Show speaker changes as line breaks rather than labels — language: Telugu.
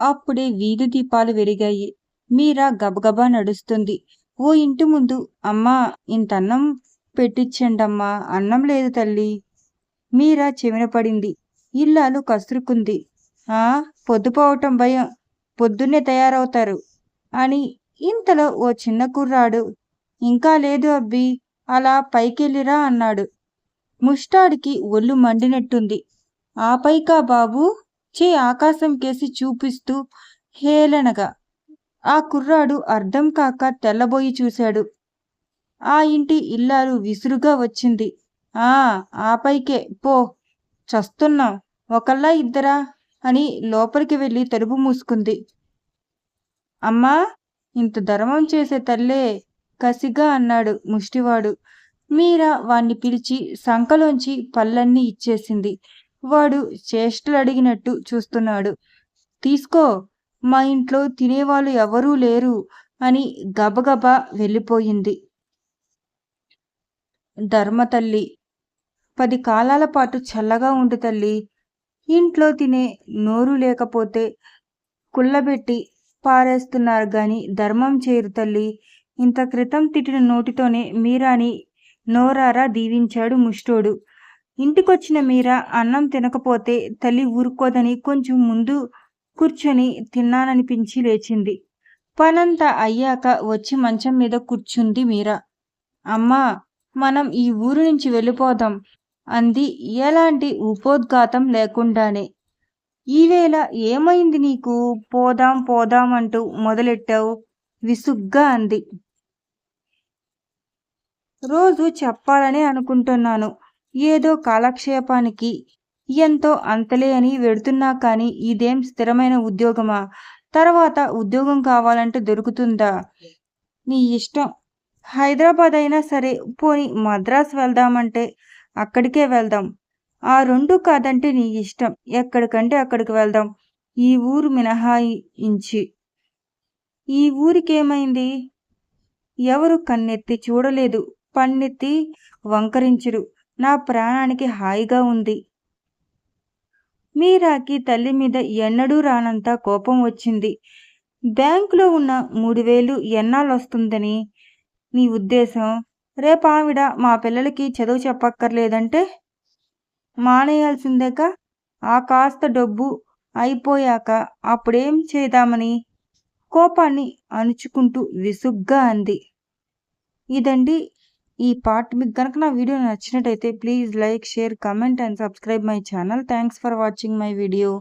అప్పుడే వీధి దీపాలు వెలిగాయి. మీరా గబగబా నడుస్తుంది. ఓ ఇంటి ముందు అమ్మా ఇంత అన్నం పెట్టించండమ్మా అన్నం లేదు తల్లి. మీరా చెవిన పడింది. ఇల్లాలు కసురుకుంది. ఆ పొద్దుపోవటం భయం. పొద్దున్నే తయారవుతారు. అని ఇంతలో ఓ చిన్న కుర్రాడు ఇంకా లేదు అబ్బి అలా పైకెళ్ళిరా అన్నాడు. ముష్టాడికి ఒళ్ళు మండినట్టుంది. ఆ పైకా బాబు చే ఆకాశం కేసి చూపిస్తూ హేళనగా ఆ కుర్రాడు అర్థం కాక తెల్లబోయి చూశాడు. ఆ ఇంటి ఇల్లాలు విసురుగా వచ్చింది. ఆ ఆపైకే పో చస్తున్నాం. ఒకళ్ళ ఇద్దరా అని లోపలికి వెళ్ళి తలుపు మూసుకుంది. అమ్మా ఇంత ధర్మం చేసే తల్లే కసిగా అన్నాడు ముష్టివాడు. మీరా వాణ్ణి పిలిచి సంకలోంచి పళ్ళన్నీ ఇచ్చేసింది. వాడు చేష్టలు అడిగినట్టు చూస్తున్నాడు. తీసుకో మా ఇంట్లో తినేవాళ్ళు ఎవరూ లేరు అని గబగబా వెళ్ళిపోయింది. ధర్మతల్లి పది కాలాల పాటు చల్లగా ఉండు తల్లి. ఇంట్లో తినే నోరు లేకపోతే కుళ్ళబెట్టి పారేస్తున్నారు గాని ధర్మం చేరు తల్లి. ఇంత క్రితం తిట్టిన నోటితోనే మీరాని నోరారా దీవించాడు ముష్టోడు. ఇంటికొచ్చిన మీరా అన్నం తినకపోతే తల్లి ఊరుకోదని కొంచెం ముందు కూర్చొని తిన్నాననిపించి లేచింది. పనంతా అయ్యాక వచ్చి మంచం మీద కూర్చుంది మీరా. అమ్మా మనం ఈ ఊరు నుంచి వెళ్ళిపోదాం అంది. ఎలాంటి ఉపోద్ఘాతం లేకుండానే. ఈవేళ ఏమైంది నీకు? పోదాం పోదాం అంటూ మొదలెట్టావు? విసుగ్గా అంది. రోజు చెప్పాలని అనుకుంటున్నాను. ఏదో కాలక్షేపానికి ఎంతో అంతలే అని వెడుతున్నా కానీ ఇదేం స్థిరమైన ఉద్యోగమా? తర్వాత ఉద్యోగం కావాలంటే దొరుకుతుందా? నీ ఇష్టం. హైదరాబాద్ అయినా సరే పోని మద్రాస్ వెళ్దామంటే అక్కడికే వెళ్దాం. ఆ రెండు కాదంటే నీ ఇష్టం. ఎక్కడికంటే అక్కడికి వెళ్దాం. ఈ ఊరు మినహాయించి. ఈ ఊరికేమైంది? ఎవరు కన్నెత్తి చూడలేదు. పన్నెత్తి వంకరించురు. నా ప్రాణానికి హాయిగా ఉంది. మీరాకి తల్లి మీద ఎన్నడూ రానంత కోపం వచ్చింది. బ్యాంకులో ఉన్న మూడు వేలు ఎన్నాళ్ళొస్తుందని నీ ఉద్దేశం? రేపావిడ మా పిల్లలకి చదువు చెప్పక్కర్లేదంటే? మానేయాల్సిందేక? ఆ కాస్త డబ్బు అయిపోయాక అప్పుడేం చేద్దామని? కోపాన్ని అణుచుకుంటూ విసుగ్గా అంది. ఇదండి ఈ పార్ట్ మీకు కనుక నా వీడియో నచ్చినట్టయితే please like share comment and subscribe my channel thanks for watching my video